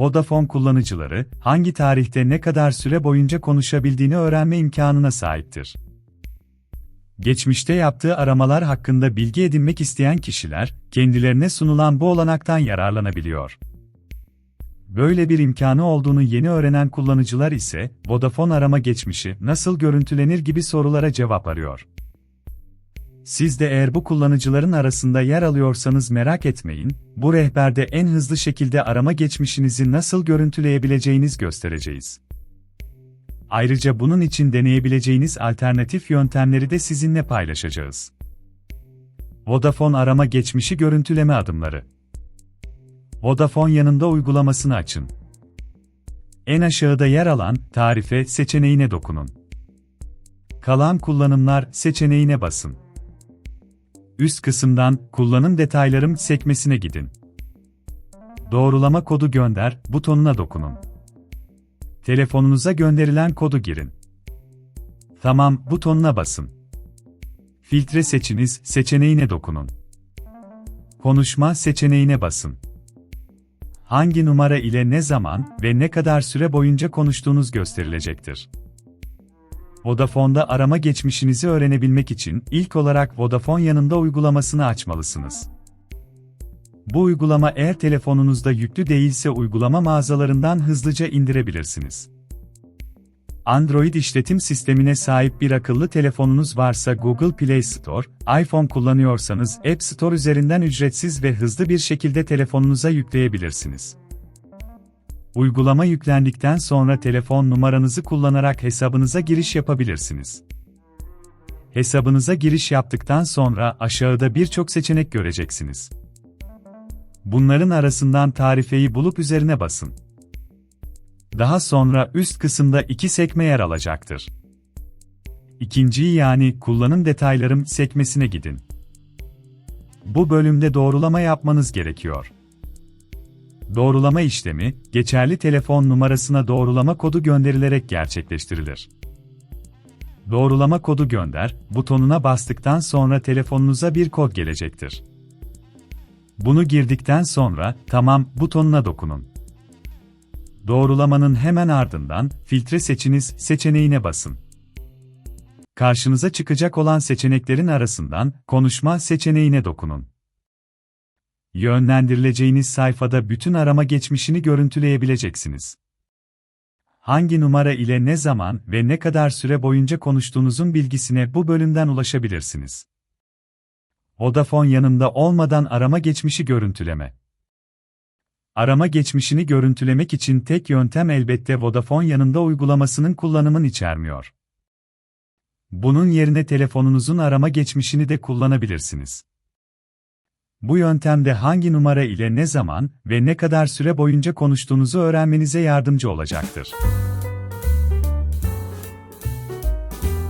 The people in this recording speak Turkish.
Vodafone kullanıcıları, hangi tarihte ne kadar süre boyunca konuşabildiğini öğrenme imkanına sahiptir. Geçmişte yaptığı aramalar hakkında bilgi edinmek isteyen kişiler, kendilerine sunulan bu olanaktan yararlanabiliyor. Böyle bir imkanı olduğunu yeni öğrenen kullanıcılar ise, Vodafone arama geçmişi nasıl görüntülenir gibi sorulara cevap arıyor. Siz de eğer bu kullanıcıların arasında yer alıyorsanız merak etmeyin, bu rehberde en hızlı şekilde arama geçmişinizi nasıl görüntüleyebileceğiniz göstereceğiz. Ayrıca bunun için deneyebileceğiniz alternatif yöntemleri de sizinle paylaşacağız. Vodafone arama geçmişi görüntüleme adımları. Vodafone yanında uygulamasını açın. En aşağıda yer alan tarife seçeneğine dokunun. Kalan kullanımlar seçeneğine basın. Üst kısımdan kullanım detaylarım sekmesine gidin. Doğrulama kodu gönder butonuna dokunun. Telefonunuza gönderilen kodu girin. Tamam butonuna basın. Filtre seçiniz seçeneğine dokunun. Konuşma seçeneğine basın. Hangi numara ile ne zaman ve ne kadar süre boyunca konuştuğunuz gösterilecektir. Vodafone'da arama geçmişinizi öğrenebilmek için ilk olarak Vodafone yanında uygulamasını açmalısınız. Bu uygulama eğer telefonunuzda yüklü değilse uygulama mağazalarından hızlıca indirebilirsiniz. Android işletim sistemine sahip bir akıllı telefonunuz varsa Google Play Store, iPhone kullanıyorsanız App Store üzerinden ücretsiz ve hızlı bir şekilde telefonunuza yükleyebilirsiniz. Uygulama yüklendikten sonra telefon numaranızı kullanarak hesabınıza giriş yapabilirsiniz. Hesabınıza giriş yaptıktan sonra aşağıda birçok seçenek göreceksiniz. Bunların arasından tarifeyi bulup üzerine basın. Daha sonra üst kısımda iki sekme yer alacaktır. İkinciyi yani kullanım detaylarım sekmesine gidin. Bu bölümde doğrulama yapmanız gerekiyor. Doğrulama işlemi, geçerli telefon numarasına doğrulama kodu gönderilerek gerçekleştirilir. Doğrulama kodu gönder butonuna bastıktan sonra telefonunuza bir kod gelecektir. Bunu girdikten sonra tamam butonuna dokunun. Doğrulamanın hemen ardından filtre seçiniz seçeneğine basın. Karşınıza çıkacak olan seçeneklerin arasından konuşma seçeneğine dokunun. Yönlendirileceğiniz sayfada bütün arama geçmişini görüntüleyebileceksiniz. Hangi numara ile ne zaman ve ne kadar süre boyunca konuştuğunuzun bilgisine bu bölümden ulaşabilirsiniz. Vodafone yanında olmadan arama geçmişi görüntüleme. Arama geçmişini görüntülemek için tek yöntem elbette Vodafone yanında uygulamasının kullanımını içermiyor. Bunun yerine telefonunuzun arama geçmişini de kullanabilirsiniz. Bu yöntemde hangi numara ile ne zaman ve ne kadar süre boyunca konuştuğunuzu öğrenmenize yardımcı olacaktır.